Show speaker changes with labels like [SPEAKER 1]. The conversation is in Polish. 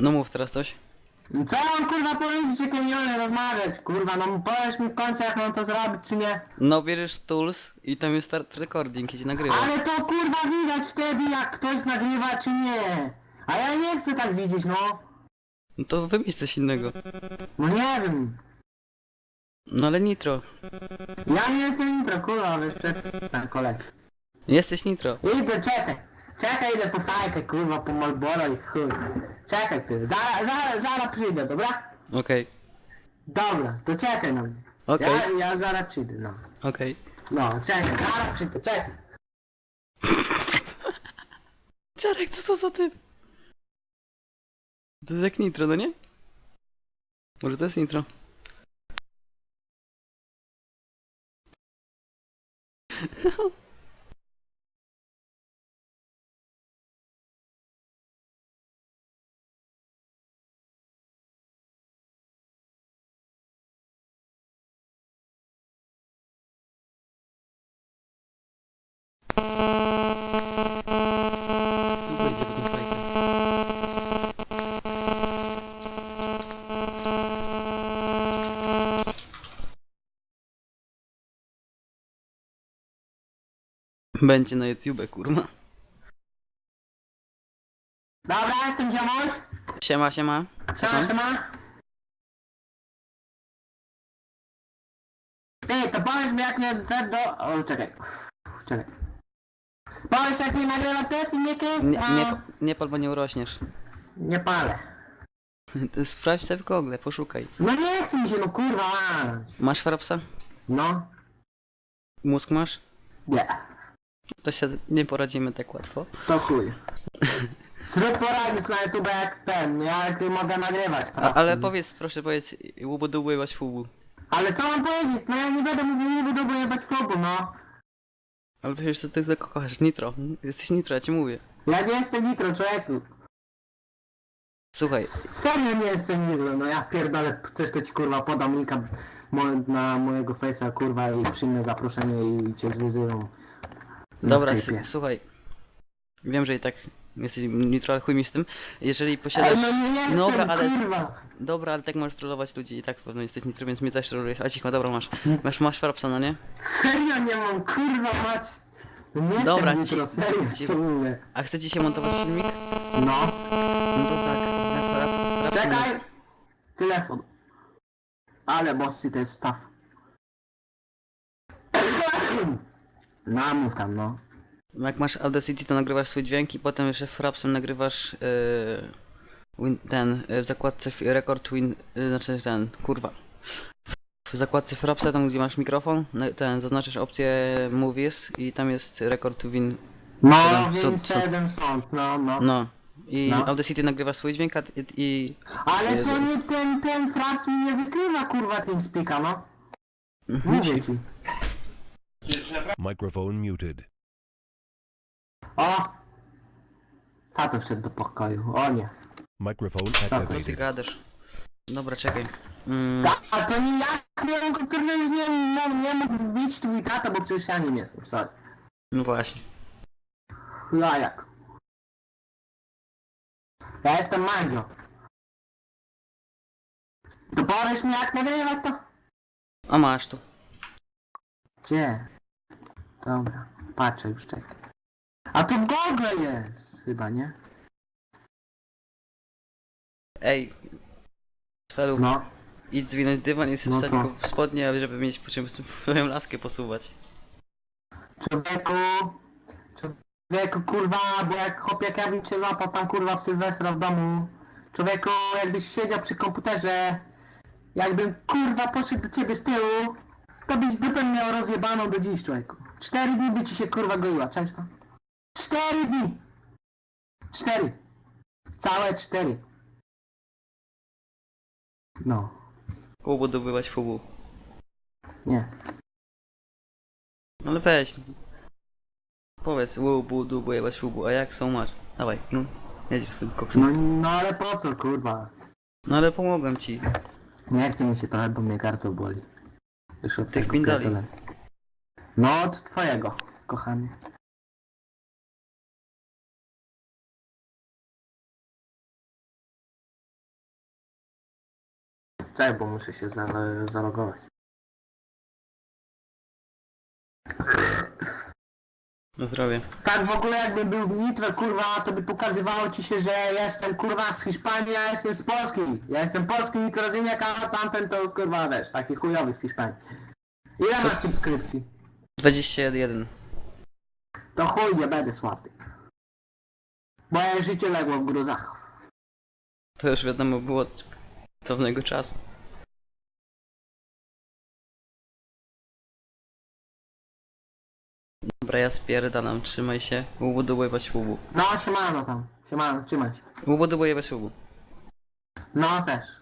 [SPEAKER 1] No mów teraz coś.
[SPEAKER 2] Co ja mam kurwa powiedzieć, jak ja nie umiem rozmawiać? Kurwa, no powiesz mi w końcu jak mam to zrobić, czy nie?
[SPEAKER 1] No bierzesz tools i tam jest start recording i ci nagrywa.
[SPEAKER 2] Ale to kurwa widać wtedy, jak ktoś nagrywa, czy nie. A ja nie chcę tak widzieć, no.
[SPEAKER 1] No to wymyśl coś innego.
[SPEAKER 2] No nie wiem.
[SPEAKER 1] No ale nitro.
[SPEAKER 2] Ja nie jestem intro, kurwa, wiesz, przez ten koleg.
[SPEAKER 1] Jesteś nitro.
[SPEAKER 2] Idę, czekaj. Czekaj, idę po fajkę, kurwa, po Malboro i chuj. Czekaj chwilę, zaraz, zaraz, zaraz przyjdę, dobra?
[SPEAKER 1] Okej.
[SPEAKER 2] Dobra, to czekaj na mnie.
[SPEAKER 1] Okej.
[SPEAKER 2] Ja, ja zaraz przyjdę, no.
[SPEAKER 1] Okej.
[SPEAKER 2] No, czekaj, zaraz przyjdę, czekaj.
[SPEAKER 1] Czarek, co to za ty? To jest jak nitro, no nie? Może to jest nitro? Będzie na YouTube, kurwa.
[SPEAKER 2] Dobra, jestem ziomuś.
[SPEAKER 1] Siema, siema.
[SPEAKER 2] Siema, siema. Ty, to powiedz mi jak mnie te do... O, czekaj. Czekaj. Powiedz jak mi nagrywa te filmiki?
[SPEAKER 1] Nie, nie, nie pal, bo nie urośniesz.
[SPEAKER 2] nie palę.
[SPEAKER 1] To sprawdź sobie w Google, poszukaj.
[SPEAKER 2] No nie chce mi się, no kurwa.
[SPEAKER 1] Masz frapsa?
[SPEAKER 2] No.
[SPEAKER 1] Mózg masz?
[SPEAKER 2] Nie.
[SPEAKER 1] To się nie poradzimy tak łatwo.
[SPEAKER 2] To chuj. Zrób poradnik na YouTube jak ten, jak mogę nagrywać.
[SPEAKER 1] A, ale powiedz, proszę powiedz, łubu łaś fubu.
[SPEAKER 2] Ale co mam powiedzieć? No ja nie będę mówił, nie będę jebać fobu, no.
[SPEAKER 1] Ale przecież to ty tylko kochasz nitro. Jesteś nitro, ja ci mówię.
[SPEAKER 2] Ja nie jestem nitro, człowieku.
[SPEAKER 1] Słuchaj,
[SPEAKER 2] Serio nie jestem nitro, no ja pierdolę, chcesz to ci kurwa podam linka mo- na mojego face'a kurwa i przyjmę zaproszenie i cię zwyzyją. Na
[SPEAKER 1] dobra, s- słuchaj. Wiem, że i tak jesteś nitro, ale chuj mi z tym. Jeżeli posiadasz...
[SPEAKER 2] no nie jestem,
[SPEAKER 1] Dobra, ale-
[SPEAKER 2] kurwa.
[SPEAKER 1] Dobra, ale tak możesz trollować ludzi i tak pewno jesteś nitro, więc mnie też trollujesz. A cicho, dobra, masz. Masz, masz frapsa, no nie?
[SPEAKER 2] Serio nie mam, kurwa mać. No Nie
[SPEAKER 1] Dobra,
[SPEAKER 2] jestem
[SPEAKER 1] ci-
[SPEAKER 2] serio,
[SPEAKER 1] ci-. A chce ci się montować filmik?
[SPEAKER 2] No.
[SPEAKER 1] No to tak. frap-
[SPEAKER 2] Czekaj! Telefon. Ale bossy to jest staw. Namów tam, no.
[SPEAKER 1] Jak masz Audacity, to nagrywasz swój dźwięk i potem jeszcze frapsem nagrywasz yy, win, ten, yy, w zakładce f- record win, yy, znaczy ten, kurwa. W zakładce frapsa, tam gdzie masz mikrofon, na- ten, zaznaczysz opcję movies i tam jest record win,
[SPEAKER 2] No,
[SPEAKER 1] Siedem,
[SPEAKER 2] więc
[SPEAKER 1] co- co-
[SPEAKER 2] 7 sąd, no, no.
[SPEAKER 1] no. I
[SPEAKER 2] No.
[SPEAKER 1] Audacity nagrywasz swój dźwięk a, i, i
[SPEAKER 2] Ale
[SPEAKER 1] Jezu.
[SPEAKER 2] to nie ten, ten fraps mi nie wykrywa, kurwa, TeamSpeaka, no.
[SPEAKER 1] Mhm.
[SPEAKER 2] Mówię ci.
[SPEAKER 3] Microphone muted.
[SPEAKER 2] O! Tato wszedł do pokoju, o nie.
[SPEAKER 3] Microphone
[SPEAKER 1] co ty
[SPEAKER 3] activated.
[SPEAKER 1] gadasz? Dobra, czekaj. Mm,
[SPEAKER 2] A to nie ja, nie mógł, przecież nie, nie, nie mógł wbić twój tato, bo przecież ja nim jestem, sorry.
[SPEAKER 1] no właśnie.
[SPEAKER 2] Ja jak? Ja jestem Mandzio. To powiesz mi jak nagrywać to?
[SPEAKER 1] A masz tu.
[SPEAKER 2] Gdzie? Dobra, patrzę już czekaj. A tu w Google jest, chyba nie?
[SPEAKER 1] Ej. Sfelu,
[SPEAKER 2] No.
[SPEAKER 1] idź zwinąć dywan i sobie
[SPEAKER 2] No
[SPEAKER 1] wstać go w spodnie, żeby mieć po czym swoją laskę posuwać.
[SPEAKER 2] Człowieku, człowieku kurwa, bo jak chłop jak ja bym cię złapał tam kurwa w Sylwestra w domu. Człowieku, jakbyś siedział przy komputerze, jakbym kurwa poszedł do ciebie z tyłu, to byś dupę miał rozjebaną do dziś człowieku. Cztery dni by ci się kurwa goiła, często. Cztery dni! Cztery. Całe cztery. No,
[SPEAKER 1] Łubu dobywać fubu.
[SPEAKER 2] nie.
[SPEAKER 1] No ale weź. Powiedz, łubu, dubu, jebać fubu, a jak są masz? Dawaj, no. Jedziesz z tym koksem.
[SPEAKER 2] No, no ale po co kurwa?
[SPEAKER 1] No ale pomogłem ci.
[SPEAKER 2] Nie chce mi się trochę, bo mnie gardło boli. Już od
[SPEAKER 1] Tych
[SPEAKER 2] tego pierdolenia. No od twojego, kochany. Tak, bo muszę się za- zalogować.
[SPEAKER 1] Na zdrowie.
[SPEAKER 2] Tak w ogóle jakby był nitro kurwa, to by pokazywało ci się, że jestem kurwa z Hiszpanii, a jestem z Polski. Ja jestem polski nitrozyniak, a tamten to kurwa wiesz, taki chujowy z Hiszpanii. Ile masz subskrypcji?
[SPEAKER 1] 21.
[SPEAKER 2] To chuj nie będę sławny. Moje życie legło w gruzach.
[SPEAKER 1] To już wiadomo było od dawnego czasu. Dobra, ja spierdalam, trzymaj się. Ubuduję ślubu.
[SPEAKER 2] No siemano tam, siemano, trzymaj się.
[SPEAKER 1] Ubuduję ślubu.
[SPEAKER 2] No też.